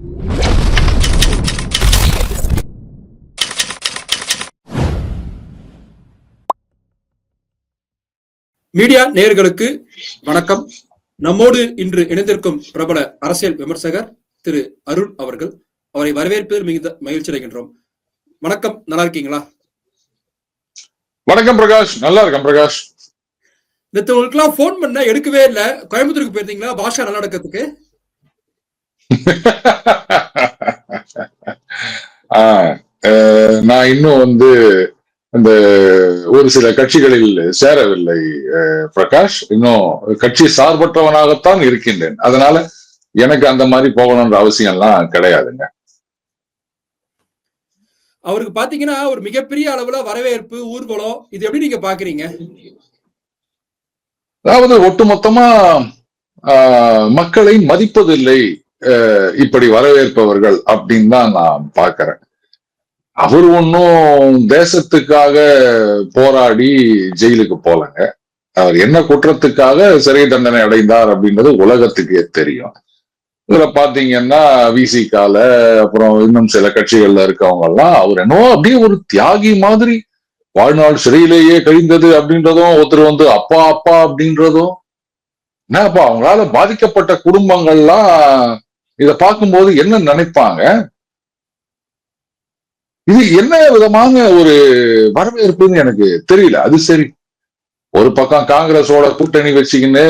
Media நேயர்களுக்கு வணக்கம். நம்மோடு இன்று இணைந்திருக்கும் பிரபல அரசியல் விமர்சகர் திரு அருள் அவர்கள். அவரை வரவேற்பதில் மிகுந்த மகிழ்ச்சி அடைகின்றோம். வணக்கம். நல்லா இருக்கீங்களா? வணக்கம் பிரகாஷ். நல்லா இருக்கேன் பிரகாஷ். நேற்று உங்களுக்குலாம் ஃபோன் பண்ண எடுக்கவே இல்ல. கோயம்புத்தூருக்கு போயிருந்தீங்களா? பாஷா நல்லடக்கத்துக்கு ஆ, அஹ், நான் இன்னும் வந்து இந்த ஒரு சில கட்சிகளில் சேரவில்லை பிரகாஷ். இன்னும் கட்சி சார்பற்றவனாகத்தான் இருக்கின்றேன். அதனால எனக்கு அந்த மாதிரி போகணுன்ற அவசியம் எல்லாம் கிடையாதுங்க. அவருக்கு பாத்தீங்கன்னா ஒரு மிகப்பெரிய அளவுல வரவேற்பு ஊர்வலம் இது எப்படி நீங்க பாக்குறீங்க? அதாவது ஒட்டுமொத்தமா மக்களை மதிப்பதில்லை. இப்படி வரவேற்பவர்கள் அப்படின்னு தான் நான் பாக்குறேன் அவர் ஒன்றும் தேசத்துக்காக போராடி ஜெயிலுக்கு போலங்க. அவர் என்ன குற்றத்துக்காக சிறை தண்டனை அடைந்தார் அப்படின்றது உலகத்துக்கே தெரியும். இதுல பாத்தீங்கன்னா விசிகால அப்புறம் இன்னும் சில கட்சிகள்ல இருக்கவங்க எல்லாம் அவர் என்னவோ அப்படியே ஒரு தியாகி மாதிரி வாழ்நாள் சிறையிலேயே கழிந்தது அப்படின்றதும் ஒருத்தர் வந்து அப்பா அப்பா அப்படின்றதும் என்னப்பா அவங்களால பாதிக்கப்பட்ட குடும்பங்கள்லாம் இதை பார்க்கும்போது என்ன நினைப்பாங்க? இது என்ன விதமான ஒரு வரவேற்புன்னு எனக்கு தெரியல. அது சரி. ஒரு பக்கம் காங்கிரஸோட கூட்டணி வச்சுக்கின்னு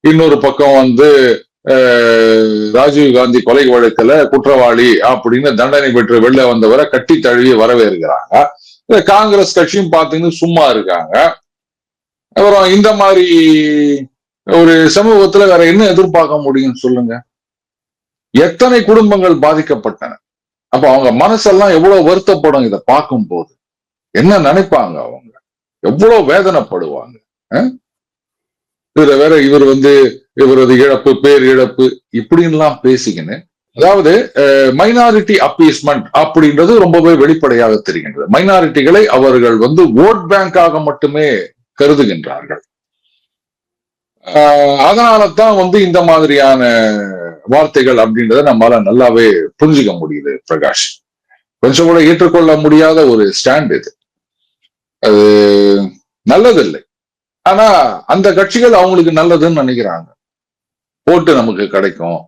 இன்னொரு பக்கம் வந்து ராஜீவ் காந்தி கொலை வழக்குல குற்றவாளி அப்படின்னு தண்டனை பெற்று வெளில வந்தவரை கட்டி தழுவி வரவேற்கிறாங்க. காங்கிரஸ் கட்சியும் பார்த்தீங்கன்னா சும்மா இருக்காங்க. அப்புறம் இந்த மாதிரி ஒரு சமூகத்துல வேற என்ன எதிர்பார்க்க முடியும் சொல்லுங்க. எத்தனை குடும்பங்கள் பாதிக்கப்பட்டன? அப்ப அவங்க மனசெல்லாம் எவ்வளவு வருத்தப்படும் இதை பார்க்கும்போது? என்ன நினைப்பாங்க அவங்க? எவ்வளவு வேதனைப்படுவாங்க அஹ்? இதுல வேற இவர் வந்து இவரது இழப்பு பேர் இழப்பு இப்படின்லாம் பேசிக்கின்னு. அதாவது மைனாரிட்டி அப்பீஸ்மெண்ட் அப்படின்றது ரொம்பவே வெளிப்படையாக தெரிகின்றது. மைனாரிட்டிகளை அவர்கள் வந்து ஓட் பேங்காக மட்டுமே கருதுகின்றார்கள். ஆஹ் அதனால தான் வந்து இந்த மாதிரியான வார்த்தைகள் அப்படின்றத நம்மளால நல்லாவே புரிஞ்சுக்க முடியுது பிரகாஷ். கொஞ்சம் கூட ஏற்றுக்கொள்ள முடியாத ஒரு ஸ்டாண்ட் இது. அது நல்லதில்லை. ஆனா அந்த கட்சிகள் அவங்களுக்கு நல்லதுன்னு நினைக்கிறாங்க. ஓட்டு நமக்கு கிடைக்கும்.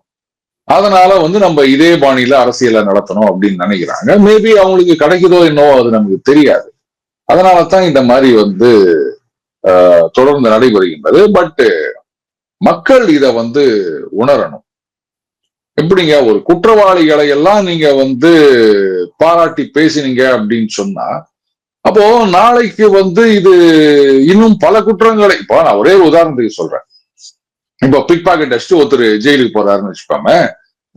அதனால வந்து நம்ம இதே பாணியில அரசியலை நடத்தணும் அப்படின்னு நினைக்கிறாங்க. மேபி அவங்களுக்கு கிடைக்குதோ என்னவோ அது நமக்கு தெரியாது. அதனால தான் இந்த மாதிரி வந்து ஆஹ், தொடர்ந்து நடைபெறுகின்றது. பட் மக்கள் இதை வந்து உணரணும். எப்படிங்க? ஒரு குற்றவாளிகளை எல்லாம் நீங்க வந்து பாராட்டி பேசினீங்க அப்படின்னு சொன்னா அப்போ நாளைக்கு வந்து இது இன்னும் பல குற்றங்களை இப்போ நான் ஒரே உதாரணத்துக்கு சொல்றேன். இப்போ பிக் பாக்கெட் அடிச்சுட்டு ஒருத்தர் ஜெயிலுக்கு போறாருன்னு வச்சுக்கோமே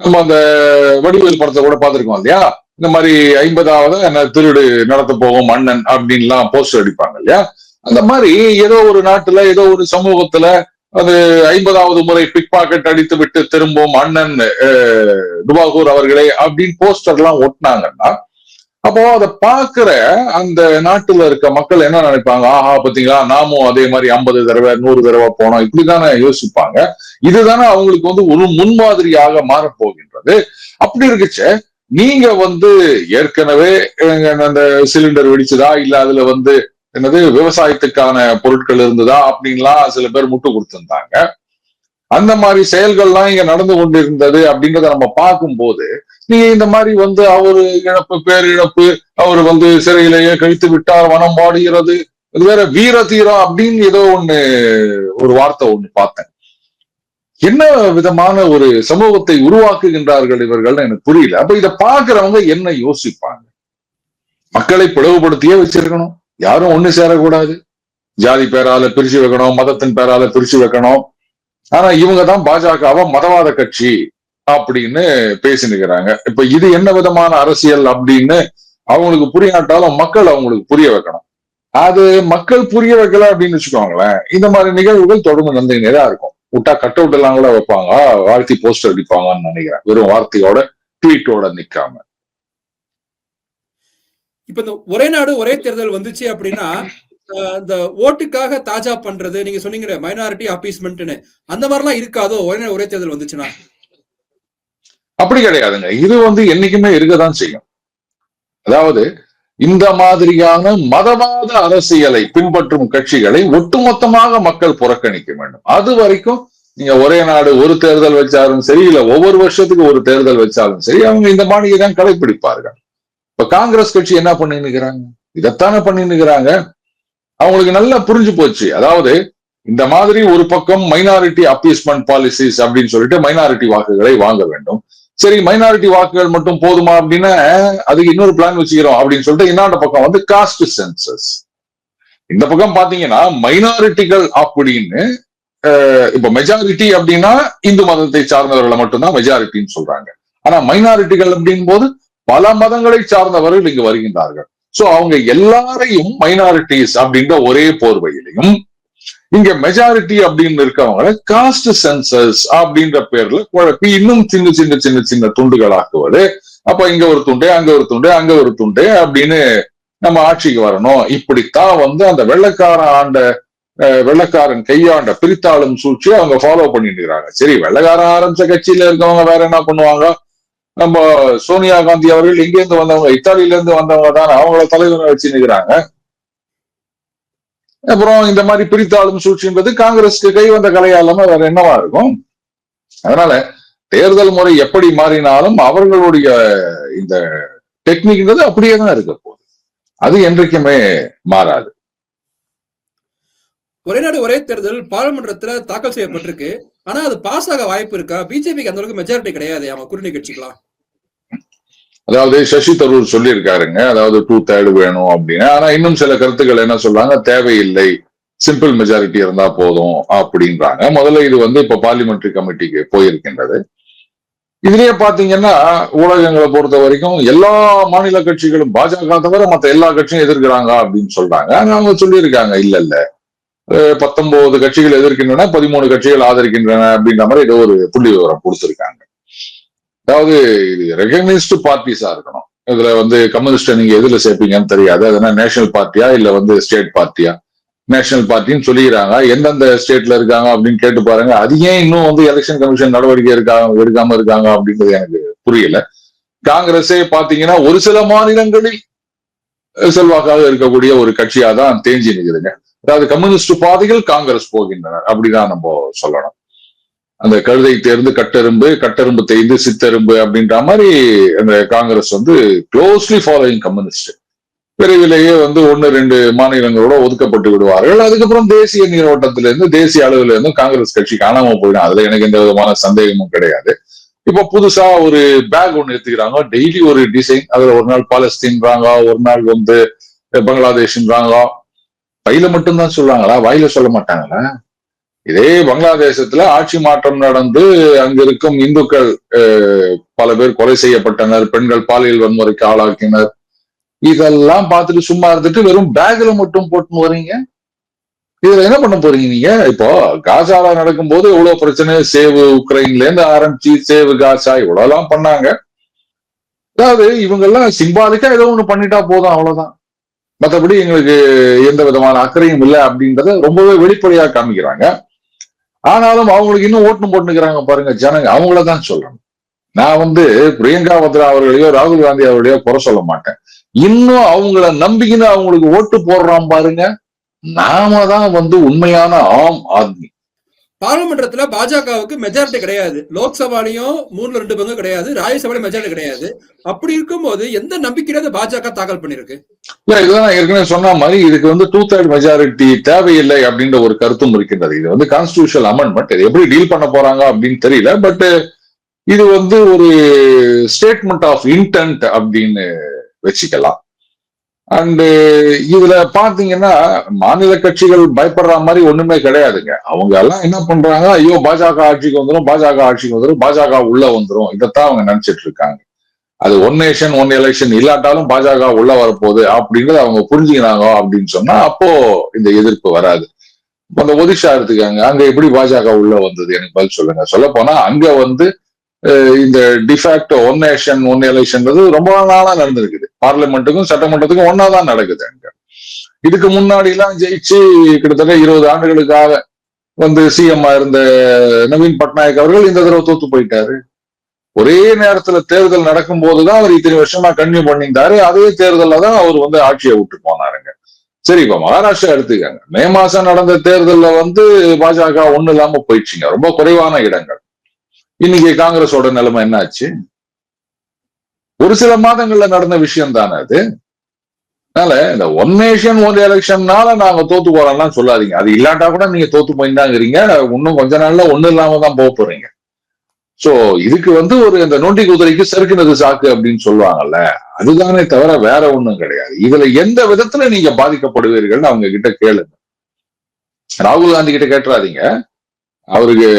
நம்ம அந்த வடிவேல் படத்தை கூட பார்த்துருக்கோம் இல்லையா? இந்த மாதிரி ஐம்பதாவது என்ன திருடு நடத்த போகும் மன்னன் அப்படின்லாம் போஸ்டர் அடிப்பாங்க இல்லையா? அந்த மாதிரி ஏதோ ஒரு நாட்டுல ஏதோ ஒரு சமூகத்துல அது ஐம்பதாவது முறை பிக் பாக்கெட் அடித்து விட்டு திரும்பும் அண்ணன் அஹ், துபாகூர் அவர்களே அப்படின்னு போஸ்டர் எல்லாம் ஒட்டினாங்கன்னா அப்போ அதை பாக்குற அந்த நாட்டுல இருக்க மக்கள் என்ன நினைப்பாங்க? ஆஹா பாத்தீங்களா நாமும் அதே மாதிரி ஐம்பது தடவை நூறு தடவை போனோம். இப்படிதானே யோசிப்பாங்க. இதுதானே அவங்களுக்கு வந்து ஒரு முன்மாதிரியாக மாறப்போகின்றது. அப்படி இருக்குச்சே. நீங்க வந்து ஏற்கனவே அந்த சிலிண்டர் வெடிச்சதா? இல்ல அதுல வந்து என்னது விவசாயத்துக்கான பொருட்கள் இருந்ததா அப்படின்லாம் சில பேர் முட்டு கொடுத்திருந்தாங்க. அந்த மாதிரி செயல்கள்லாம் இங்க நடந்து கொண்டிருந்தது அப்படின்றத நம்ம பார்க்கும்போது நீங்க இந்த மாதிரி வந்து அவரு இழப்பு பேரிழப்பு அவர் வந்து சிறையிலேயே கழித்து விட்டார் வனம் பாடுகிறது இது வேற வீர தீரம் அப்படின்னு ஏதோ ஒண்ணு ஒரு வார்த்தை ஒண்ணு பார்த்தேன். என்ன விதமான ஒரு சமூகத்தை உருவாக்குகின்றார்கள் இவர்கள்னு எனக்கு புரியல. அப்ப இதை பாக்குறவங்க என்ன யோசிப்பாங்க? மக்களை பிளவுபடுத்தியே வச்சிருக்கணும். யாரும் ஒண்ணு சேரக்கூடாது. ஜாதி பேரால பிரிச்சு வைக்கணும் மதத்தின் பேரால பிரிச்சு வைக்கணும். ஆனா இவங்க தான் பாஜகவை மதவாத கட்சி அப்படின்னு பேசினுக்கிறாங்க. இப்ப இது என்ன விதமான அரசியல் அப்படின்னு அவங்களுக்கு புரியாட்டாலும் மக்கள் அவங்களுக்கு புரிய வைக்கணும். அது மக்கள் புரிய வைக்கல அப்படின்னு வச்சுக்கோங்களேன் இந்த மாதிரி நிகழ்வுகள் தொடர்ந்து நடந்துகிட்டே தான் இருக்கும். விட்டா கட் அவுட் எல்லாம் கூட வைப்பாங்க. வாழ்த்தி போஸ்டர் அடிப்பாங்கன்னு நினைக்கிறேன். வெறும் வார்த்தையோட ட்வீட்டோட நிக்காம. இப்ப இந்த ஒரே நாடு ஒரே தேர்தல் வந்துச்சு அப்படின்னா இந்த ஓட்டுக்காக தாஜா பண்றது நீங்க சொன்னீங்க மைனாரிட்டி அப்பீஸ்மெண்ட்னு அந்த மாதிரிலாம் இருக்காதோ? ஒரே நாடு ஒரே தேர்தல் வந்துச்சுன்னா? அப்படி கிடையாதுங்க. இது வந்து என்னைக்குமே இருக்கதான் செய்யும். அதாவது இந்த மாதிரியான மதவாத அரசியலை பின்பற்றும் கட்சிகளை ஒட்டுமொத்தமாக மக்கள் புறக்கணிக்க வேண்டும். அது வரைக்கும் நீங்க ஒரே நாடு ஒரு தேர்தல் வச்சாலும் சரி இல்ல ஒவ்வொரு வருஷத்துக்கு ஒரு தேர்தல் வச்சாலும் சரி அவங்க இந்த மாதிரியை தான் கடைபிடிப்பார்கள் இப்ப காங்கிரஸ் கட்சி என்ன பண்ணினுக்கிறாங்க இதைத்தானே பண்ணினுக்கிறாங்க அவங்களுக்கு நல்லா புரிஞ்சு போச்சு. அதாவது இந்த மாதிரி ஒரு பக்கம் மைனாரிட்டி அப்பீஸ்மெண்ட் பாலிசிஸ் அப்படின்னு சொல்லிட்டு மைனாரிட்டி வாக்குகளை வாங்க வேண்டும். சரி மைனாரிட்டி வாக்குகள் மட்டும் போதுமா அப்படின்னா அதுக்கு இன்னொரு பிளான் வச்சுக்கிறோம் அப்படின்னு சொல்லிட்டு இன்னொரு பக்கம் வந்து காஸ்ட் சென்சஸ் இந்த பக்கம் பாத்தீங்கன்னா மைனாரிட்டிகள் அப்படின்னு இப்ப மெஜாரிட்டி அப்படின்னா இந்து மதத்தை சார்ந்தவர்களை மட்டும்தான் மெஜாரிட்டின்னு சொல்றாங்க. ஆனா மைனாரிட்டிகள் அப்படின் போது பல மதங்களை சார்ந்தவர்கள் இங்கு வருகின்றார்கள். சோ அவங்க எல்லாரையும் மைனாரிட்டிஸ் அப்படின்ற ஒரே போர்வையிலையும் இங்க மெஜாரிட்டி அப்படின்னு இருக்கவங்கள காஸ்ட் சென்சஸ் அப்படின்ற பேர்ல குழப்பி இன்னும் சின்ன சின்ன சின்ன சின்ன துண்டுகளாக்குவது. அப்ப இங்க ஒரு துண்டு அங்க ஒரு துண்டு அங்க ஒரு துண்டு அப்படின்னு நம்ம ஆட்சிக்கு வரணும். இப்படித்தான் வந்து அந்த வெள்ளக்கார ஆண்ட வெள்ளக்காரன் கையாண்ட பிரித்தாளும் சூழ்ச்சி அவங்க ஃபாலோ பண்ணிட்டு இருக்கிறாங்க. சரி வெள்ளக்காரன் ஆரம்பிச்ச கட்சியில இருக்கவங்க வேற என்ன பண்ணுவாங்க? நம்ம சோனியா காந்தி அவர்கள் இங்கிருந்து வந்தவங்க இத்தாலியில இருந்து வந்தவங்க தான் அவங்கள தலைவரை வச்சு நிக்கிறாங்க. அப்புறம் இந்த மாதிரி பிரித்தாளும் சூழ்ச்சின்றது காங்கிரஸ்க்கு கை வந்த கலையாலாம வேற என்னவா இருக்கும்? அதனால தேர்தல் முறை எப்படி மாறினாலும் அவர்களுடைய இந்த டெக்னிக்ன்றது அப்படியே தான் இருக்க போகுது. அது என்றைக்குமே மாறாது. ஒரே நாடு ஒரே தேர்தல் பாராளுமன்றத்துல தாக்கல் செய்யப்பட்டிருக்கு. ஆனா அது பாஸ் ஆக வாய்ப்பு இருக்கா? பிஜேபிக்கு அந்த அளவுக்கு மெஜாரிட்டி கிடையாது அவங்க கூட்டணி கட்சிக்கலாம் அதாவது சசி தரூர் சொல்லியிருக்காருங்க. அதாவது டூ தேர்டு வேணும் அப்படின்னு. ஆனா இன்னும் சில கருத்துக்கள் என்ன சொல்றாங்க? தேவையில்லை. சிம்பிள் மெஜாரிட்டி இருந்தா போதும் அப்படின்றாங்க. முதல்ல இது வந்து இப்ப பார்லிமெண்ட்ரி கமிட்டிக்கு போயிருக்கின்றது. இதுலயே பாத்தீங்கன்னா ஊடகங்களை பொறுத்த வரைக்கும் எல்லா மாநில கட்சிகளும் பாஜக தவிர மற்ற எல்லா கட்சியும் எதிர்க்கிறாங்க அப்படின்னு சொல்றாங்க. ஆனா அவங்க சொல்லியிருக்காங்க இல்ல இல்ல. பத்தொன்பது கட்சிகள் எதிர்க்கின்றன பதிமூணு கட்சிகள் ஆதரிக்கின்றன அப்படின்ற மாதிரி ஏதோ ஒரு புள்ளி விவரம் கொடுத்திருக்காங்க. அதாவது இது ரெகனைஸ்டு பார்ட்டிஸா இருக்கணும். இதுல வந்து கம்யூனிஸ்ட நீங்க எதுல சேர்ப்பீங்கன்னு தெரியாது. அதனால நேஷனல் பார்ட்டியா இல்ல வந்து ஸ்டேட் பார்ட்டியா நேஷனல் பார்ட்டின்னு சொல்லிக்கிறாங்க. எந்தெந்த ஸ்டேட்ல இருக்காங்க அப்படின்னு கேட்டு பாருங்க. அது ஏன் இன்னும் வந்து எலெக்ஷன் கமிஷன் நடவடிக்கை இருக்காங்க எடுக்காம இருக்காங்க அப்படின்றது எனக்கு புரியல. காங்கிரஸே பாத்தீங்கன்னா ஒரு சில மாநிலங்களில் செல்வாக்காக இருக்கக்கூடிய ஒரு கட்சியா தான் தேஞ்சி நிக்குதுங்க. அதாவது கம்யூனிஸ்ட் பாதைகள் காங்கிரஸ் போகின்றனர். அப்படிதான் நம்ம சொல்லணும். அந்த கழுதை தேர்ந்து கட்டெரும்பு கட்டெரும்பு தேய்ந்து சித்தெரும்பு அப்படின்ற மாதிரி அந்த காங்கிரஸ் வந்து க்ளோஸ்லி ஃபாலோயிங் கம்யூனிஸ்ட் விரைவிலேயே வந்து ஒன்னு ரெண்டு மாநிலங்களோட ஒதுக்கப்பட்டு விடுவார்கள். அதுக்கப்புறம் தேசிய நீரோட்டத்திலிருந்து தேசிய அளவுல இருந்து காங்கிரஸ் கட்சி காணாம போயிடும். அதுல எனக்கு எந்த விதமான சந்தேகமும் கிடையாது. இப்ப புதுசா ஒரு பேக் ஒண்ணு எடுத்துக்கிறாங்க. டெய்லி ஒரு டிசைன் அதுல ஒரு நாள் பாலஸ்தீன்றாங்க ஒரு நாள் வந்து பங்களாதேஷ்ன்றாங்க கையில மட்டும்தான் சொல்றாங்களா? வாயில சொல்ல மாட்டாங்களா? இதே பங்களாதேசத்துல ஆட்சி மாற்றம் நடந்து அங்க இருக்கும் இந்துக்கள் பல பேர் கொலை செய்யப்பட்டனர் பெண்கள் பாலியல் வன்முறைக்கு ஆளாக்கினர். இதெல்லாம் பார்த்துட்டு சும்மா இருந்துட்டு வெறும் பேக்ல மட்டும் போட்டுன்னு வரீங்க இதுல என்ன பண்ண போறீங்க நீங்க? இப்போ காசால நடக்கும்போது எவ்வளவு பிரச்சனை? சேவு உக்ரைன்ல இருந்து ஆரம்பிச்சு சேவு காசா இவ்வளவு எல்லாம் பண்ணாங்க. அதாவது இவங்கெல்லாம் சிம்பாலிக்கா ஏதோ ஒண்ணு பண்ணிட்டா போதும் அவ்வளவுதான். மற்றபடி எங்களுக்கு எந்த விதமான அக்கறையும் இல்லை அப்படின்றத ரொம்பவே வெளிப்படையா காமிக்கிறாங்க. ஆனாலும் அவங்களுக்கு இன்னும் ஓட்டு போட்டுக்கிறாங்க பாருங்க ஜனங்க. அவங்களதான் சொல்லணும். நான் வந்து பிரியங்கா பத்ரா அவர்களையோ ராகுல் காந்தி அவர்களையோ குறை சொல்ல மாட்டேன். இன்னும் அவங்கள நம்பிக்கின்னு அவங்களுக்கு ஓட்டு போடுறான் பாருங்க. நாம தான் வந்து உண்மையான ஆம் ஆத்மி. பாராளுமன்றத்துல பாஜகவுக்கு மெஜாரிட்டி கிடையாது. லோக்சபாலையும் மூணுல ரெண்டு பங்கு கிடையாது. ராஜ்யசபாலையும் மெஜாரிட்டி கிடையாது. அப்படி இருக்கும்போது எந்த நம்பிக்கையில பாஜக தாக்கல் பண்ணிருக்கு இல்ல இதுதான் ஏற்கனவே சொன்ன மாதிரி இதுக்கு வந்து டூ தேர்ட் மெஜாரிட்டி தேவையில்லை அப்படின்ற ஒரு கருத்தும் இருக்கின்றது. இது வந்து கான்ஸ்டியூஷனல் அமெண்ட்மெண்ட் இது எப்படி டீல் பண்ண போறாங்க அப்படின்னு தெரியல பட் இது வந்து ஒரு ஸ்டேட்மெண்ட் ஆஃப் இன்டென்ட் அப்படின்னு வச்சுக்கலாம். அண்டு uh, இதுல பாத்தீங்கன்னா மாநில கட்சிகள் பயப்படுற மாதிரி ஒண்ணுமே கிடையாதுங்க. அவங்க எல்லாம் என்ன பண்றாங்க ஐயோ பாஜக ஆட்சிக்கு வந்துடும் பாஜக ஆட்சிக்கு வந்துடும் பாஜக உள்ள வந்துடும் இதைத்தான் அவங்க நினைச்சிட்டு இருக்காங்க. அது ஒன் நேஷன் ஒன் எலெக்ஷன் இல்லாட்டாலும் பாஜக உள்ள வரப்போகுது அப்படின்றத அவங்க புரிஞ்சுக்கிறாங்க அப்படின்னு சொன்னா அப்போ இந்த எதிர்ப்பு வராது. அந்த ஒதிஷா எடுத்துக்காங்க. அங்க எப்படி பாஜக உள்ள வந்தது? எனக்கு பதில் சொல்லுங்க. சொல்ல போனா அங்க வந்து இந்த de facto one nation one election ரொம்ப நாளா நடந்திருக்குது. பார்லிமெண்ட்டுக்கும் சட்டமன்றத்துக்கும் ஒன்னா தான் நடக்குது அங்க. இதுக்கு முன்னாடி எல்லாம் ஜெயிச்சு கிட்டத்தட்ட இருபது ஆண்டுகளுக்காக வந்து சிஎம் இருந்த நவீன் பட்நாயக் அவர்கள் இந்த தடவை தோத்து போயிட்டாரு. ஒரே நேரத்துல தேர்தல் நடக்கும் போதுதான் அவர் இத்தனை வருஷமா கன்யூ பண்ணியிருந்தாரு. அதே தேர்தல்ல தான் அவர் வந்து ஆட்சியை விட்டு போனாருங்க சரி இப்ப மகாராஷ்டிரா எடுத்துக்காங்க. மே மாசம் நடந்த தேர்தல்ல வந்து பாஜக ஒண்ணு இல்லாம போயிடுச்சுங்க. ரொம்ப குறைவான இடங்கள். இன்னைக்கு காங்கிரஸோட நிலைமை என்னாச்சு? ஒரு சில மாதங்கள்ல நடந்த விஷயம் தானே அது? அதனால இந்த ஒன் நேஷன் ஒன் எலெக்ஷன்னால நாங்க தோத்து போறோம்லாம் சொல்லாதீங்க. அது இல்லாட்டா கூட நீங்க தோத்து போயிருந்தாங்கிறீங்க இன்னும் கொஞ்ச நாள்ல ஒண்ணு இல்லாம தான் போக போறீங்க. சோ இதுக்கு வந்து ஒரு இந்த நொண்டி குதிரைக்கு செருக்குனது சாக்கு அப்படின்னு சொல்லுவாங்கல்ல அதுதானே தவிர வேற ஒண்ணும் கிடையாது. இதுல எந்த விதத்துல நீங்க பாதிக்கப்படுவீர்கள்னு அவங்க கிட்ட கேளுங்க. ராகுல் காந்தி கிட்ட கேட்டுறாதீங்க. அவருக்கு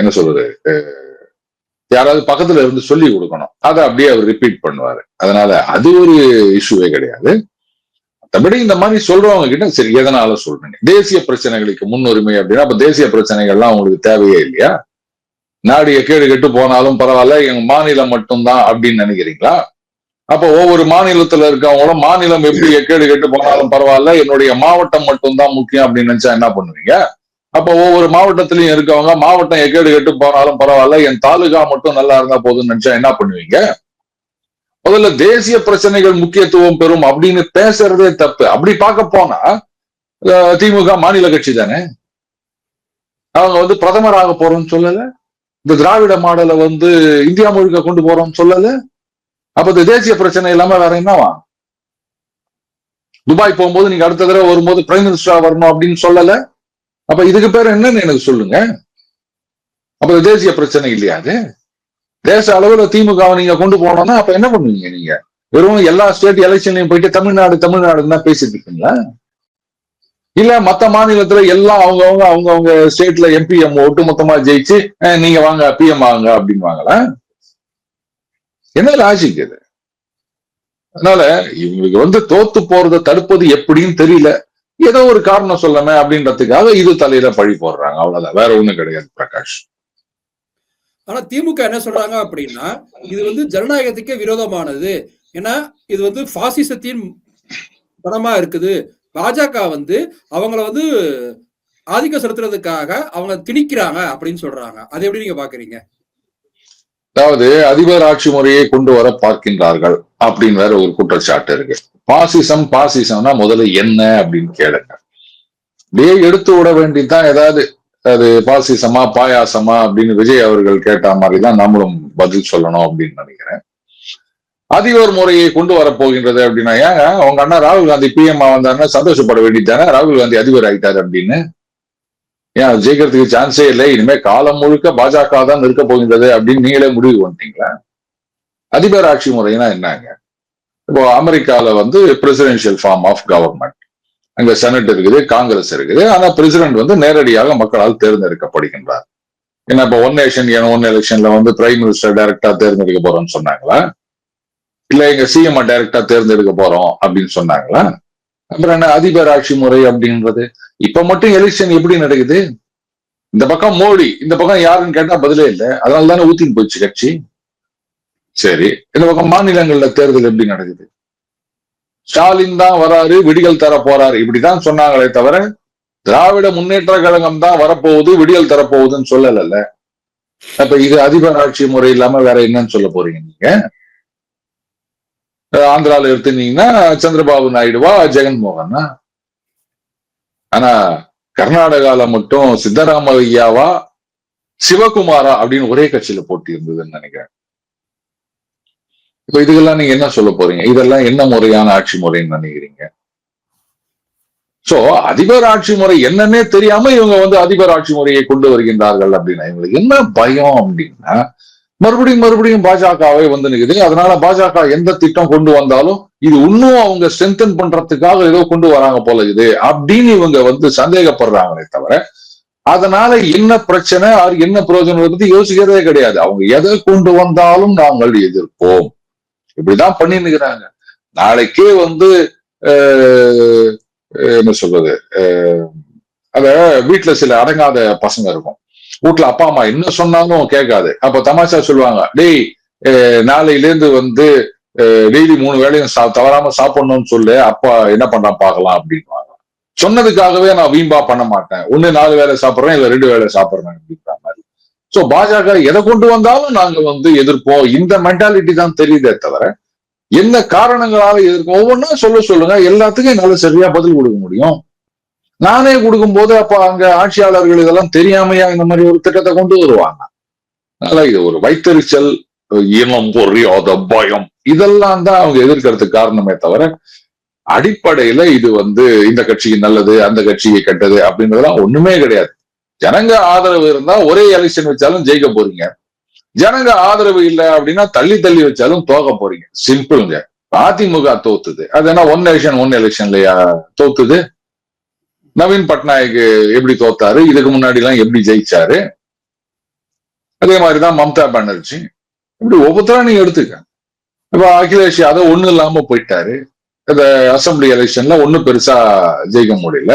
என்ன சொல்றது? யாராவது பக்கத்துல இருந்து சொல்லி கொடுக்கணும். அதை அப்படியே அவர் ரிப்பீட் பண்ணுவாரு. அதனால அது ஒரு இஷ்யூவே கிடையாது. மற்றபடி இந்த மாதிரி சொல்றவங்க கிட்ட சரி எதனால சொல்றீங்க? தேசிய பிரச்சனைகளுக்கு முன்னுரிமை அப்படின்னா அப்ப தேசிய பிரச்சனைகள்லாம் உங்களுக்கு தேவையே இல்லையா? நாடு எக்கேடு கெட்டு போனாலும் பரவாயில்ல எங்க மாநிலம் மட்டும்தான் அப்படின்னு நினைக்கிறீங்களா? அப்ப ஒவ்வொரு மாநிலத்துல இருக்கவங்களும் மாநிலம் எப்படி எக்கேடு கெட்டு போனாலும் பரவாயில்ல என்னுடைய மாவட்டம் மட்டும்தான் முக்கியம் அப்படின்னு நினைச்சா என்ன பண்ணுவீங்க? அப்ப ஒவ்வொரு மாவட்டத்திலயும் இருக்கவங்க மாவட்டம் எக்கேடு கெட்டு போனாலும் பரவாயில்ல என் தாலுகா மட்டும் நல்லா இருந்தா போதும்னு நினைச்சா என்ன பண்ணுவீங்க? முதல்ல தேசிய பிரச்சனைகள் முக்கியத்துவம் பெறும் அப்படின்னு பேசுறதே தப்பு. அப்படி பார்க்க போனா திமுக மாநில கட்சி தானே? அவங்க வந்து பிரதமர் ஆக போறோம்னு சொல்லல. இந்த திராவிட மாடலை வந்து இந்தியா முழுக்க கொண்டு போறோம்னு சொல்லல. அப்ப இந்த தேசிய பிரச்சனை இல்லாம வேற என்னவா? துபாய் போகும்போது நீங்க அடுத்த தடவை வரும்போது பிரைம் மினிஸ்டரா வரணும் அப்படின்னு சொல்லல. அப்ப இதுக்கு பேர் என்னன்னு எனக்கு சொல்லுங்க. அப்ப தேசிய பிரச்சனை இல்லையா அது? தேச அளவுல திமுகவை நீங்க கொண்டு போனோம்னா அப்ப என்ன பண்ணுவீங்க நீங்க? வெறும் எல்லா ஸ்டேட் எலெக்ஷன்லயும் போயிட்டு தமிழ்நாடு தமிழ்நாடுன்னு தான் பேசிட்டு இருக்கீங்களா? இல்ல மத்த மாநிலத்துல எல்லாம் அவங்கவுங்க அவங்கவுங்க ஸ்டேட்ல எம்பிஎம் ஒட்டு மொத்தமா ஜெயிச்சு நீங்க வாங்க பிஎம் வாங்க அப்படின்வாங்களா என்ன லாஜிக் இது? அதனால இவங்களுக்கு வந்து தோத்து போறதை தடுப்பது எப்படின்னு தெரியல. ஏதோ ஒரு காரணம் சொல்லணும் அப்படின்றதுக்காக இது தலையில பழி போடுறாங்க. அவ்வளவுதான். வேற ஒண்ணும் கிடையாது பிரகாஷ். ஆனா திமுக என்ன சொல்றாங்க அப்படின்னா இது வந்து ஜனநாயகத்துக்கே விரோதமானது. ஏன்னா இது வந்து பாசிசத்தின் பணமா இருக்குது. பாஜக வந்து அவங்கள வந்து ஆதிக்கம் செலுத்துறதுக்காக அவங்க திணிக்கிறாங்க அப்படின்னு சொல்றாங்க. அதை எப்படி நீங்க பாக்குறீங்க? அதாவது அதிபர் ஆட்சி முறையை கொண்டு வர பார்க்கின்றார்கள் அப்படின்னு வேற ஒரு குற்றச்சாட்டு இருக்கு. பாசிசம் பாசிசம்னா முதல்ல என்ன அப்படின்னு கேளுங்க. அப்படியே எடுத்து விட வேண்டியதுதான் ஏதாவது அது பாசிசமா பாயாசமா அப்படின்னு விஜய் அவர்கள் கேட்ட மாதிரிதான் நம்மளும் பதில் சொல்லணும் அப்படின்னு நினைக்கிறேன். அதிபர் முறையை கொண்டு வர போகின்றது அப்படின்னா ஏங்க உங்க அண்ணா ராகுல் காந்தி பிஎம்மா வந்தாருன்னா சந்தோஷப்பட வேண்டியதானே ராகுல் காந்தி அதிபர் ஆயிட்டார் அப்படின்னு? ஏன் அது ஜெயிக்கிறதுக்கு சான்ஸே இல்லை இனிமே காலம் முழுக்க பாஜக தான் இருக்க போகின்றது அப்படின்னு நீங்களே முடிவு பண்ணிட்டீங்களா? அதிபர் ஆட்சி முறைனா என்னங்க? இப்போ அமெரிக்கால வந்து பிரசிடென்ஷியல் ஃபார்ம் ஆஃப் கவர்மெண்ட் அங்க செனட் இருக்குது காங்கிரஸ் இருக்குது. ஆனா பிரசிடென்ட் வந்து நேரடியாக மக்களால் தேர்ந்தெடுக்கப்படுகின்றார். ஏன்னா இப்போ ஒன் நேஷன் ஒன் எலெக்ஷன்ல வந்து பிரைம் மினிஸ்டர் டைரக்டா தேர்ந்தெடுக்க போறோம்னு சொன்னாங்களா? இல்ல எங்க சிஎம் டைரக்டா தேர்ந்தெடுக்க போறோம் அப்படின்னு சொன்னாங்களா? அப்புறம் என்ன அதிபர் ஆட்சி முறை அப்படின்றது? இப்ப மட்டும் எலெக்ஷன் எப்படி நடக்குது? இந்த பக்கம் மோடி இந்த பக்கம் யாருன்னு கேட்டா பதிலே இல்லை. அதனால தானே ஊத்தின்னு போச்சு கட்சி. சரி. இந்த பக்கம் மாநிலங்கள்ல தேர்தல் எப்படி நடக்குது? ஸ்டாலின் தான் வராரு விடிகள் தர போறாரு. இப்படிதான் சொன்னாங்களே தவிர திராவிட முன்னேற்ற கழகம் தான் வரப்போகுது விடியல் தரப்போகுதுன்னு சொல்லல அப்ப இது அதிபர் ஆட்சி முறை இல்லாம வேற என்னன்னு சொல்ல போறீங்க நீங்க? ஆந்திரால எடுத்துனீங்கன்னா சந்திரபாபு நாயுடுவா ஜெகன்மோகனா. ஆனா கர்நாடகால மட்டும் சித்தராமையாவா சிவகுமாரா அப்படின்னு ஒரே கட்சியில போட்டி இருந்ததுன்னு நினைக்கிறேன். இப்ப இதுக்கெல்லாம் நீங்க என்ன சொல்ல போறீங்க? இதெல்லாம் என்ன முறையான ஆட்சி முறைன்னு நினைக்கிறீங்க? சோ அதிபர் ஆட்சி முறை என்னன்னே தெரியாம இவங்க வந்து அதிபர் ஆட்சி முறையை கொண்டு வருகின்றார்கள் அப்படின்னா. இவங்களுக்கு என்ன பயம் அப்படின்னா மறுபடியும் மறுபடியும் பாஜகவை வந்து நிற்குது அதனால பாஜக எந்த திட்டம் கொண்டு வந்தாலும் இது இன்னும் அவங்க ஸ்ட்ரென்தன் பண்றதுக்காக ஏதோ கொண்டு வராங்க போல இது அப்படின்னு இவங்க வந்து சந்தேகப்படுறாங்களே தவிர அதனால என்ன பிரச்சனை அது என்ன பிரயோஜனம் பத்தி யோசிக்கிறதே கிடையாது. அவங்க எதை கொண்டு வந்தாலும் நாங்கள் எதிர்ப்போம். இப்படிதான் பண்ணிருக்கிறாங்க நாளைக்கே வந்து என்ன சொல்றது அத வீட்டுல சில அடங்காத பசங்க இருக்கும். வீட்டுல அப்பா அம்மா என்ன சொன்னாலும் கேட்காது. அப்ப தமாஷா சொல்லுவாங்க டேய் நாளையிலேருந்து நாளையில இருந்து வந்து டெய்லி மூணு வேளையும் சா- தவறாம சாப்பிடணும்னு சொல்லு அப்பா என்ன பண்றான் பார்க்கலாம் அப்படின்வாங்க சொன்னதுக்காகவே நான் வீம்பா பண்ண மாட்டேன். ஒண்ணு நாலு வேளை சாப்பிடுறேன் இல்ல ரெண்டு வேளை சாப்பிடுறேன் அப்படின்ற மாதிரி. சோ பாஜக எதை கொண்டு வந்தாலும் நாங்க வந்து எதிர்ப்போம். இந்த மென்டாலிட்டி தான் தெரியுதே தவிர என்ன காரணங்களால எதிர்க்கும் ஒவ்வொன்றா சொல்ல சொல்லுங்க. எல்லாத்துக்கும் என்னால சரியா பதில் கொடுக்க முடியும். நானே கொடுக்கும்போது அப்ப அங்க ஆட்சியாளர்கள் இதெல்லாம் தெரியாமையா இந்த மாதிரி ஒரு திட்டத்தை கொண்டு வருவாங்க. அதனால இது ஒரு வைத்தறிச்சல் இனம் பொறியாத பயம் இதெல்லாம் தான் அவங்க எதிர்க்கிறதுக்கு காரணமே தவிர அடிப்படையில இது வந்து இந்த கட்சிக்கு நல்லது அந்த கட்சிக்கு கெட்டது அப்படின்றதெல்லாம் ஒண்ணுமே கிடையாது. ஜனங்க ஆதரவு இருந்தா ஒரே எலெக்ஷன் வச்சாலும் ஜெயிக்க போறீங்க. ஜனங்க ஆதரவு இல்லை அப்படின்னா தள்ளி தள்ளி வச்சாலும் தோக்க போறீங்க. சிம்பிளுங்க அதிமுக தோத்துது. அது என்ன ஒன் எலெக்ஷன் ஒன் எலெக்ஷன்லயா தோத்துது? நவீன் பட்நாயக் எப்படி தோத்தாரு? இதுக்கு முன்னாடி எல்லாம் எப்படி ஜெயிச்சாரு? அதே மாதிரிதான் மம்தா பானர்ஜி. இப்படி ஒவ்வொருத்தரும் நீங்க எடுத்துக்க. இப்ப அகிலேஷ் யாதவ் ஒண்ணு இல்லாம போயிட்டாரு. இந்த அசம்பிளி எலெக்ஷன்ல ஒண்ணு பெருசா ஜெயிக்க முடியல.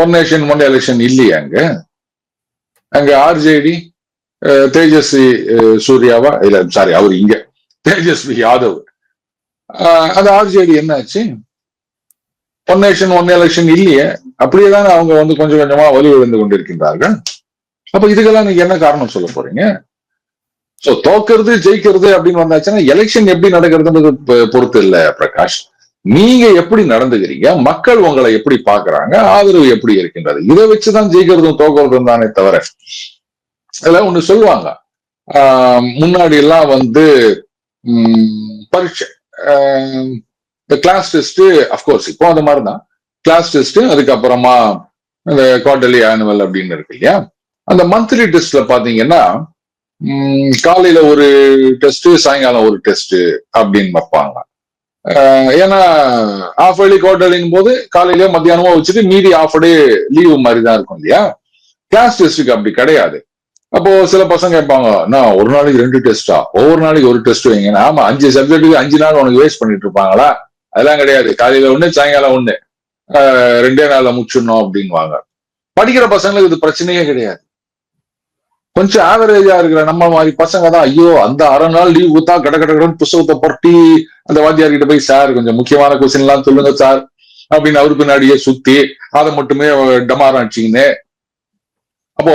ஒன் நேஷன் ஒன் எலெக்ஷன் இல்லையா அங்க. அங்க ஆர்ஜேடி தேஜஸ்வி சூர்யாவா? இல்ல சாரி அவர் இங்க. தேஜஸ்வி யாதவ். அந்த ஆர்ஜேடி என்னாச்சு? ஒன் நேஷன் ஒன் எலெக்ஷன் இல்லையே அப்படியே தானே அவங்க வந்து கொஞ்சம் கொஞ்சமா வலி விழுந்து கொண்டிருக்கின்றார்கள். அப்ப இதுக்கெல்லாம் நீங்க என்ன காரணம் சொல்ல போறீங்க? சோ தோக்கிறது ஜெயிக்கிறது அப்படின்னு வந்தாச்சுன்னா எலெக்ஷன் எப்படி நடக்கிறதுன்றது பொறுத்து இல்ல பிரகாஷ். நீங்க எப்படி நடந்துக்கிறீங்க? மக்கள் உங்களை எப்படி பாக்குறாங்க ஆதரவு எப்படி இருக்கின்றது? இதை வச்சுதான் ஜெயிக்கிறதும் தோக்கிறதும் தானே தவிர. அதுல ஒண்ணு சொல்லுவாங்க. ஆஹ் முன்னாடி எல்லாம் வந்து உம், பரீட்சை ஆஹ் இந்த கிளாஸ் டெஸ்ட் அஃப்கோர்ஸ் இப்போ அந்த மாதிரி தான் கிளாஸ் டெஸ்ட் அதுக்கப்புறமா இந்த குவார்டர்லி ஆனுவல் அப்படின்னு இருக்கு இல்லையா? அந்த மந்த்லி டெஸ்ட்ல பாத்தீங்கன்னா காலையில ஒரு டெஸ்ட் சாயங்காலம் ஒரு டெஸ்ட் அப்படின்னு வைப்பாங்க. ஏன்னா ஆஃப் டே குவார்டர்லிங் போது காலையில மத்தியானமா வச்சுட்டு மீதி ஆஃப் டே லீவு மாதிரி தான் இருக்கும் இல்லையா? கிளாஸ் டெஸ்ட்டுக்கு அப்படி கிடையாது. அப்போ சில பசங்க கேட்பாங்க நான் ஒரு நாளைக்கு ரெண்டு டெஸ்டா ஒவ்வொரு நாளைக்கு ஒரு டெஸ்ட் வைங்க. ஆமா அஞ்சு சப்ஜெக்ட்டுக்கு அஞ்சு நாள் உனக்கு வேஸ்ட் பண்ணிட்டு இருப்பாங்களா? அதெல்லாம் கிடையாது. காலையில ஒண்ணு சாயங்காலம் ஒண்ணு. ரெண்டே நாள்ல முடிச்சிடணும் அப்படின்வாங்க படிக்கிற பசங்களுக்கு இது பிரச்சனையே கிடையாது. கொஞ்சம் ஆவரேஜா இருக்கிற நம்ம மாதிரி பசங்க தான் ஐயோ அந்த அரை நாள் லீவ் கொடுத்தா கட கட கடன்னு புஸ்தகத்தை புரட்டி அந்த வாத்தியார் கிட்ட போய் சார் கொஞ்சம் முக்கியமான கொஸ்டின் எல்லாம் சொல்லுங்க சார். அப்படின்னு அவரு பின்னாடியே சுத்தி அதை மட்டுமே டமாரம் அடிச்சிங்கன்னு அப்போ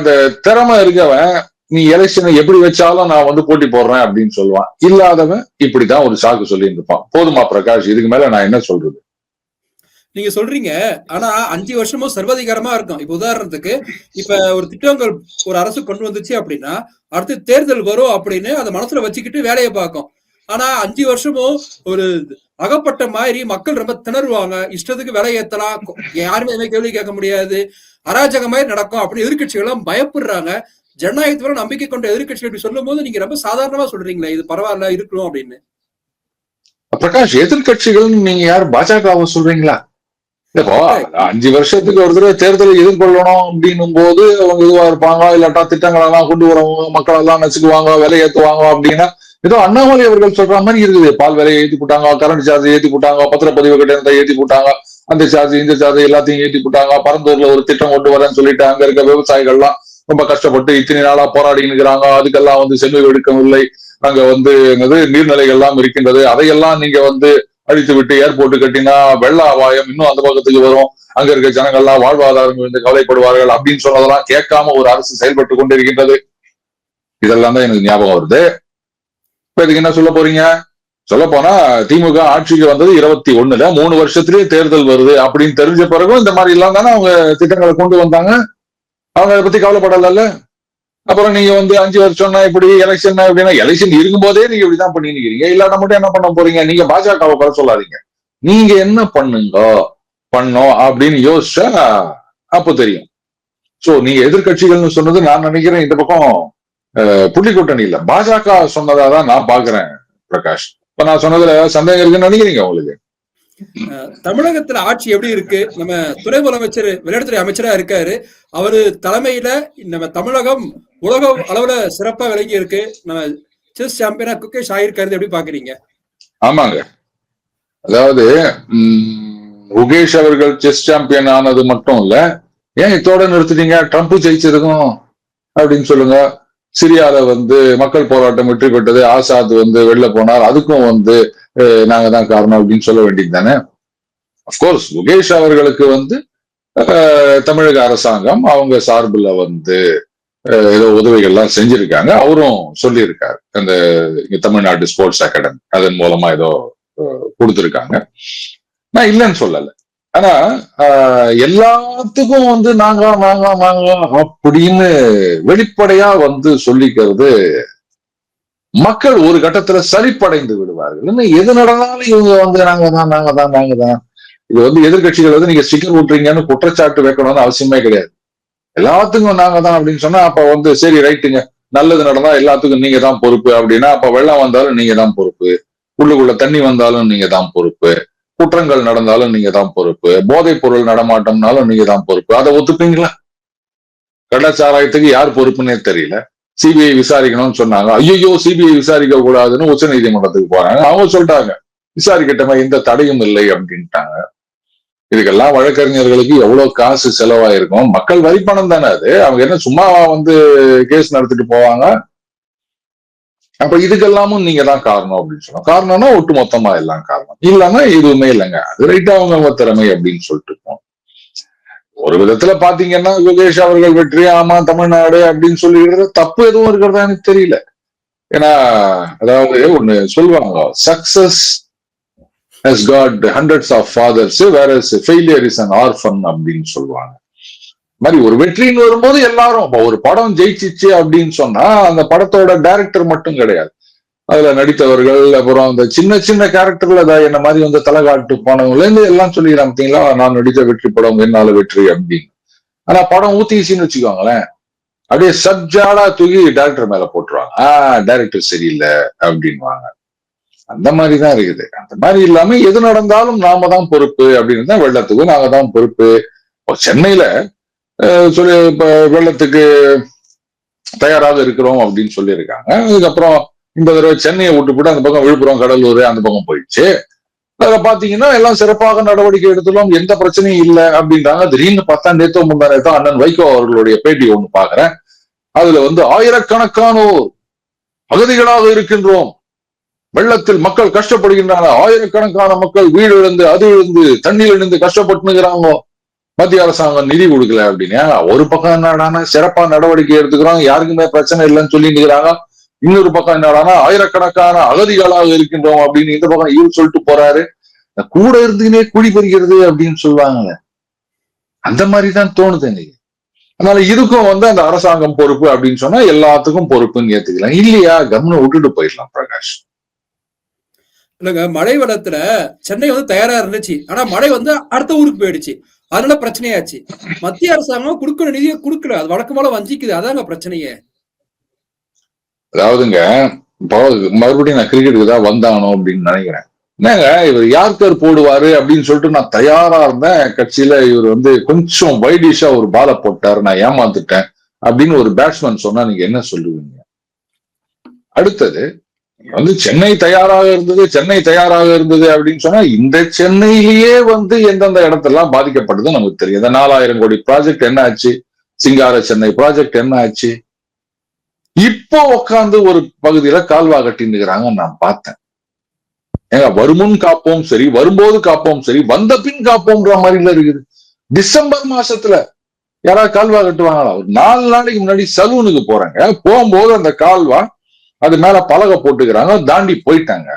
இந்த திறமை இருக்கவன் நீ எலெக்ஷனை எப்படி வச்சாலும் நான் வந்து போட்டி போடுறேன் அப்படின்னு சொல்லுவான். இல்லாதவன் இப்படிதான் ஒரு சாக்கு சொல்லி இருப்பான் போதுமா பிரகாஷ் இதுக்கு மேல நான் என்ன சொல்றது? நீங்க சொல்றீங்க. ஆனா அஞ்சு வருஷமும் சர்வாதிகாரமா இருக்கும். இப்ப உதாரணத்துக்கு இப்ப ஒரு திட்டங்கள் ஒரு அரசு கொண்டு வந்துச்சு அப்படின்னா அடுத்து தேர்தல் வரும் அப்படின்னு அதை மனசுல வச்சுக்கிட்டு வேலையை பார்க்கும். ஆனா அஞ்சு வருஷமும் ஒரு அகப்பட்ட மாதிரி மக்கள் ரொம்ப திணறுவாங்க. இஷ்டத்துக்கு விலை ஏத்தலாம். யாருமே எதுவுமே கேள்வி கேட்க முடியாது. அராஜக மாதிரி நடக்கும் அப்படின்னு எதிர்க்கட்சிகள் எல்லாம் பயப்படுறாங்க. ஜனநாயகத்துல நம்பிக்கை கொண்ட எதிர்க்கட்சிகள் இப்படி சொல்லும் போது நீங்க ரொம்ப சாதாரணமா சொல்றீங்களே இது பரவாயில்ல இருக்கணும் அப்படின்னு. பிரகாஷ் எதிர்கட்சிகள் நீங்க யார் பாஜகவை சொல்றீங்களா? அஞ்சு வருஷத்துக்கு ஒரு தடவை தேர்தலை எதிர்கொள்ளணும் அப்படின்னும் போது அவங்க இதுவா இருப்பாங்க இல்லாட்டா திட்டங்கள் எல்லாம் கொண்டு வருவாங்க மக்கள் எல்லாம் நசுக்குவாங்க விலை ஏத்துவாங்க அப்படின்னா ஏதோ அண்ணாமலை அவர்கள் சொல்ற மாதிரி இருக்குது. பால் விலையை ஏத்தி போட்டாங்க கரண்ட் சார்ஜ் ஏத்தி போட்டாங்க பத்திரப்பதிவு கட்டணத்தை ஏத்தி போட்டாங்க அந்த சார்ஜ் இந்த சார்ஜ் எல்லாத்தையும் ஏத்தி போட்டாங்க பரந்தூர்ல ஒரு திட்டம் கொண்டு வரேன்னு சொல்லிட்டு அங்க இருக்க விவசாயிகள்லாம் ரொம்ப கஷ்டப்பட்டு இத்தனை நாளா போராடி இருக்கிறாங்க. அதுக்கெல்லாம் வந்து செல்வி எடுக்கவில்லை அங்க வந்து என்னது நீர்நிலைகள்லாம் இருக்கின்றது. அதையெல்லாம் நீங்க வந்து அழித்து விட்டு ஏர்போர்ட் கட்டினா வெள்ள அபாயம் இன்னும் அந்த பக்கத்துக்கு வரும். அங்க இருக்க ஜனங்கள்லாம் வாழ்வாதாரம் இருந்து கவலைப்படுவார்கள் அப்படின்னு சொன்னதெல்லாம் கேட்காம ஒரு அரசு செயல்பட்டு கொண்டிருக்கின்றது. இதெல்லாம் தான் எனக்கு ஞாபகம் வருது. இப்ப இதுக்கு என்ன சொல்ல போறீங்க? சொல்ல போனா திமுக ஆட்சிக்கு வந்தது இருபத்தி ஒண்ணுல மூணு வருஷத்திலேயே தேர்தல் வருது அப்படின்னு தெரிஞ்ச பிறகும் இந்த மாதிரி எல்லாம் தானே அவங்க திட்டங்களை கொண்டு வந்தாங்க. அவங்க அதை பத்தி கவலைப்படல அப்புறம் நீங்க வந்து அஞ்சு வருஷம்னா இப்படி எலெக்ஷன் எப்படின்னா எலெக்ஷன் இருக்கும்போதே நீங்க இப்படிதான் பண்ணி இல்லாத மட்டும் என்ன பண்ண போறீங்க? நீங்க பாஜகவை குறை சொல்லாதீங்க. நீங்க என்ன பண்ணுங்க? பண்ணோம் அப்படின்னு யோசிச்சா அப்போ தெரியும். சோ நீங்க எதிர்க்கட்சிகள்னு சொன்னது நான் நினைக்கிறேன் இந்த பக்கம் அஹ், புள்ளி கூட்டணி இல்ல. பாஜக சொன்னதாதான் நான் பாக்குறேன் பிரகாஷ். இப்ப நான் சொன்னதுல சந்தேகம் இருக்குன்னு நினைக்கிறீங்க உங்களுக்கு? தமிழகத்துல ஆட்சி எப்படி இருக்கு? நம்ம துணை முதலமைச்சர் விளையாட்டுத்துறை அமைச்சரா இருக்காரு. அவரு தலைமையில நம்ம தமிழகம் உலக அளவுல சிறப்பா விளங்கி இருக்கு. நம்ம செஸ் சாம்பியனா குகேஷ் ஆயிருக்காரு எப்படி பாக்குறீங்க? ஆமாங்க. அதாவது ம், முகேஷ் அவர்கள் செஸ் சாம்பியன் ஆனது மட்டும் இல்ல ஏன் இதோட நிறுத்திட்டீங்க? ட்ரம்ப் ஜெயிச்சதுக்கும் அப்படின்னு சொல்லுங்க. சிரியால வந்து மக்கள் போராட்டம் வெற்றி பெற்றது ஆசாத் வந்து வெளில போனார். அதுக்கும் வந்து நாங்க தான் காரணம் அப்படின்னு சொல்ல வேண்டியது தானே அப்கோர்ஸ் முகேஷ் அவர்களுக்கு வந்து தமிழக அரசாங்கம் அவங்க சார்புல வந்து ஏதோ உதவிகள்லாம் செஞ்சிருக்காங்க. அவரும் சொல்லியிருக்காரு. அந்த இங்க தமிழ்நாடு ஸ்போர்ட்ஸ் அகாடமி அதன் மூலமா ஏதோ கொடுத்துருக்காங்க. நான் இல்லைன்னு சொல்லலை. ஆனா ஆஹ், எல்லாத்துக்கும் வந்து நாங்க நாங்க நாங்க அப்படின்னு வெளிப்படையா வந்து சொல்லிக்கிறது மக்கள் ஒரு கட்டத்துல சலிப்படைந்து விடுவார்கள். இன்னும் எது நடந்தாலும் இவங்க வந்து நாங்க தான் நாங்க தான் நாங்க தான். இது வந்து எதிர்க்கட்சிகள் வந்து நீங்க ஸ்டிக்கர் விட்டுறீங்கன்னு குற்றச்சாட்டு வைக்கணும்னு அவசியமே கிடையாது. எல்லாத்துக்கும் நாங்க தான் அப்படின்னு சொன்னா அப்ப வந்து சரி ரைட்டுங்க. நல்லது நடந்தா எல்லாத்துக்கும் நீங்க தான் பொறுப்பு. அப்படின்னா அப்ப வெள்ளம் வந்தாலும் நீங்க தான் பொறுப்பு. உள்ளுக்குள்ள தண்ணி வந்தாலும் நீங்க தான் பொறுப்பு. குற்றங்கள் நடந்தாலும் நீங்க தான் பொறுப்பு. போதைப் பொருள் நடமாட்டம்னாலும் நீங்க தான் பொறுப்பு. அதை ஒத்துப்பீங்களா? கள்ளச்சாராயத்துக்கு யார் பொறுப்புன்னே தெரியல. சிபிஐ விசாரிக்கணும்னு சொன்னாங்க. ஐயோ சிபிஐ விசாரிக்க கூடாதுன்னு உச்ச நீதிமன்றத்துக்கு போறாங்க. அவங்க சொல்லிட்டாங்க விசாரிக்கட்டமா எந்த தடையும் இல்லை அப்படின்ட்டாங்க. இதுக்கெல்லாம் வழக்கறிஞர்களுக்கு எவ்வளவு காசு செலவாயிருக்கும். மக்கள் வரி பணம் தானே அது. அவங்க என்ன சும்மாவா வந்து கேஸ் நடத்திட்டு போவாங்க? அப்ப இதுக்கெல்லாமும் நீங்க தான் காரணம் அப்படின்னு சொன்னோம். காரணம்னா ஒட்டு மொத்தமா எல்லாம் காரணம். இல்லைன்னா எதுவுமே இல்லைங்க. அது ரைட்டா அவங்க அவங்க திறமை அப்படின்னு சொல்லிட்டு இருக்கோம். ஒரு விதத்துல பாத்தீங்கன்னா யோகேஷ் அவர்கள் வெற்றி ஆமா தமிழ்நாடு அப்படின்னு சொல்லிடுறது தப்பு எதுவும் இருக்கிறதா எனக்கு தெரியல. ஏன்னா அதாவது ஒண்ணு சொல்லுவாங்க success has got hundreds of fathers வேற ஃபெயிலியர் இஸ் அண்ட் ஆர்ஃபன் அப்படின்னு சொல்லுவாங்க. மாதிரி ஒரு வெற்றின்னு வரும்போது எல்லாரும் ஒரு படம் ஜெயிச்சிச்சு அப்படின்னு சொன்னா அந்த படத்தோட டைரக்டர் மட்டும் கிடையாது. அதுல நடித்தவர்கள் அப்புறம் அந்த சின்ன சின்ன கேரக்டர்ல என்ன மாதிரி வந்து தலைகாட்டு போனவங்கள இருந்து எல்லாம் சொல்லிக்கிறாங்க பார்த்தீங்களா நான் நடித்த வெற்றி படம் என்னால வெற்றி அப்படின்னு. ஆனா படம் ஊத்திச்சுன்னு வச்சுக்கோங்களேன். அப்படியே சப்ஜாடா தூக்கி டைரக்டர் மேல போட்டுருவாங்க. ஆஹ் டைரக்டர் சரியில்லை அப்படின்வாங்க அந்த மாதிரி தான் இருக்குது. அந்த மாதிரி இல்லாம எது நடந்தாலும் நாம தான் பொறுப்பு அப்படின்னு தான் வெள்ளத்துக்கு நாங்க தான் பொறுப்பு. சென்னையில சொல்லி இப்ப வெள்ளத்துக்கு தயாராக இருக்கிறோம் அப்படின்னு சொல்லியிருக்காங்க. அதுக்கப்புறம் இந்த தடவை சென்னையை விட்டு போட்டு அந்த பக்கம் விழுப்புரம் கடலூர் அந்த பக்கம் போயிடுச்சு. அதுல பாத்தீங்கன்னா எல்லாம் சிறப்பாக நடவடிக்கை எடுத்துள்ளோம். எந்த பிரச்சனையும் இல்லை அப்படின்றாங்க. திடீர்னு பார்த்தா நேத்தோ முந்தா நேத்தோ அண்ணன் வைகோ அவர்களுடைய பேட்டி ஒண்ணு பாக்குறேன். அதுல வந்து ஆயிரக்கணக்கானோர் அகதிகளாக இருக்கின்றோம். வெள்ளத்தில் மக்கள் கஷ்டப்படுகின்றாங்க. ஆயிரக்கணக்கான மக்கள் வீடு இழந்து அது இழந்து தண்ணீர் இழந்து கஷ்டப்பட்டுங்கிறாங்க மத்திய அரசாங்கம் நிதி கொடுக்கல அப்படின்னா ஒரு பக்கம் என்னடானா சிறப்பா நடவடிக்கை எடுத்துக்கிறோம். யாருக்குமே பிரச்சனை இல்லைன்னு சொல்லி நிக்கிறாங்க இன்னொரு பக்கம் என்னடானா ஆயிரக்கணக்கான அகதிகளாக இருக்கின்றோம் அப்படின்னு இந்த பக்கம் இவர் சொல்லிட்டு போறாரு. கூட இருந்துனே குழி பறிக்கிறது அப்படின்னு சொல்லுவாங்க அந்த மாதிரிதான் தோணுது எனக்கு. அதனால இதுக்கும் வந்து அந்த அரசாங்கம் பொறுப்பு அப்படின்னு சொன்னா எல்லாத்துக்கும் பொறுப்புன்னு ஏத்துக்கலாம். இல்லையா? கவனம் விட்டுட்டு போயிடலாம் பிரகாஷ். இல்லைங்க மழை வெள்ளத்துல சென்னை வந்து தயாரா இருந்துச்சு. ஆனா மழை வந்து அடுத்த ஊருக்கு போயிடுச்சு. அதனால பிரச்சனையாச்சு. மத்திய அரசாங்கம் கொடுக்கிற நிதியை கொடுக்கல. அது வழக்கம் போல வஞ்சிக்குது. அதாங்க பிரச்சனையே. அதாவதுங்க இப்போ மறுபடியும் நான் கிரிக்கெட்டுக்கு தான் வந்தானோ அப்படின்னு நினைக்கிறேன். என்னங்க இவர் யார்கர் போடுவாரு அப்படின்னு சொல்லிட்டு நான் தயாரா இருந்தேன். கட்சியில இவர் வந்து கொஞ்சம் வைடிஷா ஒரு பாலை போட்டாரு. நான் ஏமாந்துட்டேன் அப்படின்னு ஒரு பேட்ஸ்மேன் சொன்னா நீங்க என்ன சொல்லுவீங்க? அடுத்தது வந்து சென்னை தயாராக இருந்தது சென்னை தயாராக இருந்தது அப்படின்னு சொன்னா இந்த சென்னையிலேயே வந்து எந்தெந்த இடத்தெல்லாம் பாதிக்கப்படுது நமக்கு தெரியும். இந்த நாலாயிரம் கோடி ப்ராஜெக்ட் என்ன ஆச்சு சிங்கார சென்னை ப்ராஜெக்ட் என்ன ஆச்சு இப்போ உட்காந்து ஒரு பகுதியில கால்வா கட்டின்னுக்கிறாங்க நான் பார்த்தேன். ஏங்க வருமுன் காப்போம் சரி வரும்போது காப்போம் சரி வந்த பின் காப்போம்ன்ற மாதிரில இருக்குது. டிசம்பர் மாசத்துல யாராவது கால்வா கட்டுவாங்களா? ஒரு நாலு நாளைக்கு முன்னாடி சலூனுக்கு போறாங்க. போகும்போது அந்த கால்வா அது மேல பலகை போட்டுக்கிறாங்க தாண்டி போயிட்டாங்க.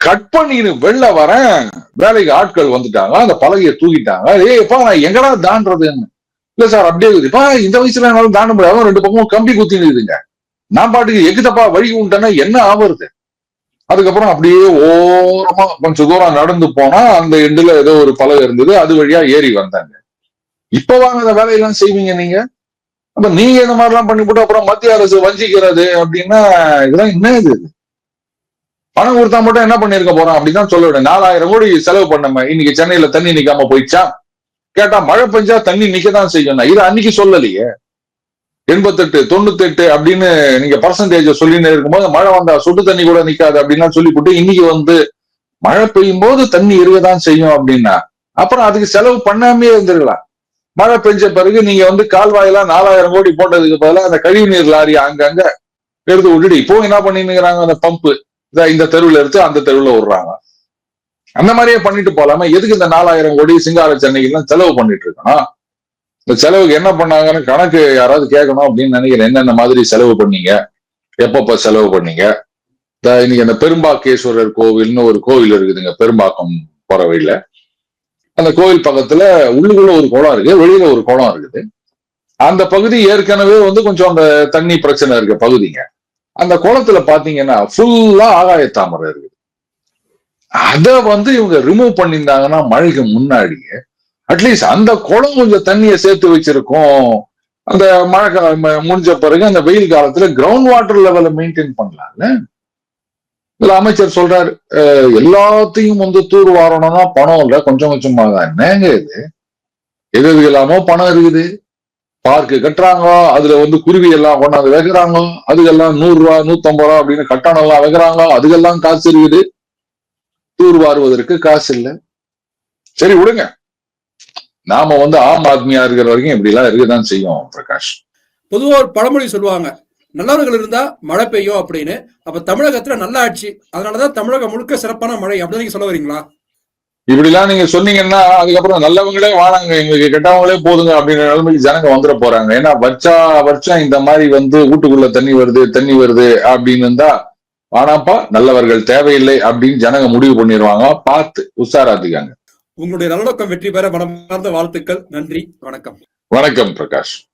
கட் பண்ணின்னு வெளில வரேன். வேலைக்கு ஆட்கள் வந்துட்டாங்க அந்த பலகையை தூக்கிட்டாங்க. ஏய் எப்பா நான் எங்கடா தாண்டதுன்னு இல்ல சார் அப்படியே இப்ப இந்த வயசுல என்னாலும் தாண்ட முடியாது. ரெண்டு பக்கமும் கம்பி குத்தி இருக்குதுங்க நான் பாட்டுக்கு எக்குதப்பா வழி உண்டேன்னா என்ன ஆவறது? அதுக்கப்புறம் அப்படியே ஓரமா கொஞ்சம் தூரம் நடந்து போனா அந்த எண்டுல ஏதோ ஒரு பலகை இருந்தது. அது வழியா ஏறி வந்தாங்க. இப்ப வாங்க அந்த வேலையெல்லாம் செய்வீங்க நீங்க? அப்ப நீங்க இந்த மாதிரி எல்லாம் பண்ணி போட்டு அப்புறம் மத்திய அரசு வஞ்சிக்கிறது அப்படின்னா இதெல்லாம் என்ன இது? பணம் கொடுத்தா மட்டும் என்ன பண்ணிருக்க போறோம் அப்படின்னு சொல்ல விட நாலாயிரம் கோடி செலவு பண்ணமே இன்னைக்கு சென்னையில தண்ணி நிக்காம போயிடுச்சா? கேட்டா மழை பெஞ்சா தண்ணி நிக்கதான் செய்யும். இது அன்னைக்கு சொல்லலையே. எண்பத்தெட்டு தொண்ணூத்தெட்டு அப்படின்னு நீங்க பர்சன்டேஜ் சொல்லின்னு இருக்கும்போது மழை வந்தா சொட்டு தண்ணி கூட நிக்காது அப்படின்னு சொல்லி போட்டு இன்னைக்கு வந்து மழை பெய்யும் போது தண்ணி இருக்கதான் செய்யும் அப்படின்னா அப்புறம் அதுக்கு செலவு பண்ணாமே இருந்திருக்கலாம். மழை பெஞ்ச பிறகு நீங்க வந்து கால்வாயெல்லாம் நாலாயிரம் கோடி போட்டதுக்கு பதிலாக அந்த கழிவு நீர் லாரி அங்கங்க எடுத்து விட்டுட்டு இப்போ என்ன பண்ணிருக்கிறாங்க அந்த பம்பு இந்த தெருவுல எடுத்து அந்த தெருவுல விடுறாங்க. அந்த மாதிரியே பண்ணிட்டு போலாம? எதுக்கு இந்த நாலாயிரம் கோடி சிங்கார சென்னைக்கு எல்லாம் செலவு பண்ணிட்டு இருக்கணும்? இந்த செலவுக்கு என்ன பண்ணாங்கன்னு கணக்கு யாராவது கேட்கணும் அப்படின்னு நினைக்கிறேன். என்னென்ன மாதிரி செலவு பண்ணீங்க? எப்பப்ப செலவு பண்ணீங்க? இந்த இன்னைக்கு அந்த பெரும்பாக்கேஸ்வரர் கோவில்னு ஒரு கோவில் இருக்குதுங்க பெரும்பாக்கம் போற வழியில. அந்த கோவில் பக்கத்துல உள்ளுக்குள்ள ஒரு குளம் இருக்கு வெளியில ஒரு குளம் இருக்குது. அந்த பகுதி ஏற்கனவே வந்து கொஞ்சம் அந்த தண்ணி பிரச்சனை இருக்க பகுதிங்க. அந்த குளத்துல பாத்தீங்கன்னா ஃபுல்லா ஆகாய தாமரை இருக்கு அதை வந்து இவங்க ரிமூவ் பண்ணியிருந்தாங்கன்னா மழைக்கு முன்னாடியே அட்லீஸ்ட் அந்த குளம் கொஞ்சம் தண்ணியை சேர்த்து வச்சிருக்கோம். அந்த மழை காலம் முடிஞ்ச பிறகு அந்த வெயில் காலத்துல கிரவுண்ட் வாட்டர் லெவலை மெயின்டைன் பண்ணலாம்ல? இதுல அமைச்சர் சொல்றாரு எல்லாத்தையும் வந்து தூர் வாரணும்னா பணம் இல்லை கொஞ்சம் கொஞ்சமா தான். என்னங்க இது? எது எது பணம் இருக்குது. பார்க்கு கட்டுறாங்க அதுல வந்து குருவி எல்லாம் கொண்டாந்து வைக்கிறாங்க அதுக்கெல்லாம் நூறு ரூபா நூத்தம்பது ரூபா அப்படின்னு கட்டணம் எல்லாம் வைக்கிறாங்க அதுக்கெல்லாம் காசு இருக்குது. தூர் வாருவதற்கு காசு இல்ல சரி விடுங்க. நாம வந்து ஆம் ஆத்மியா இருக்கிற வரைக்கும் இப்படி எல்லாம் இருக்கதான் செய்யும் பிரகாஷ். பொதுவா ஒரு பழமொழி சொல்லுவாங்க. நல்லவர்கள் இருந்தா மழை பெய்யும் அப்படின்னு. அப்ப தமிழகத்துல நல்ல ஆட்சி. அதனாலதான் தமிழகம் முழுக்க சிறப்பான மழை அப்படின்னு நீங்க சொல்ல வரீங்களா? இப்படிலாம் நீங்க சொன்னீங்கன்னா அதுக்கப்புறம் நல்லவங்களே வாழாங்க. எங்களுக்கு கெட்டவங்களே போதுங்க அப்படிங்கிற நிலைமைக்கு ஜனங்க வந்துட போறாங்க. ஏன்னா வச்சா வருஷம் இந்த மாதிரி வந்து வீட்டுக்குள்ள தண்ணி வருது தண்ணி வருது அப்படின்னு இருந்தா வானாப்பா நல்லவர்கள் தேவையில்லை அப்படின்னு ஜனங்க முடிவு பண்ணிடுவாங்க பார்த்து உஷாராத்துக்காங்க. உங்களுடைய நல்லொக்கம் வெற்றி பெற மனமார்ந்த வாழ்த்துக்கள். நன்றி. வணக்கம். வணக்கம் பிரகாஷ்.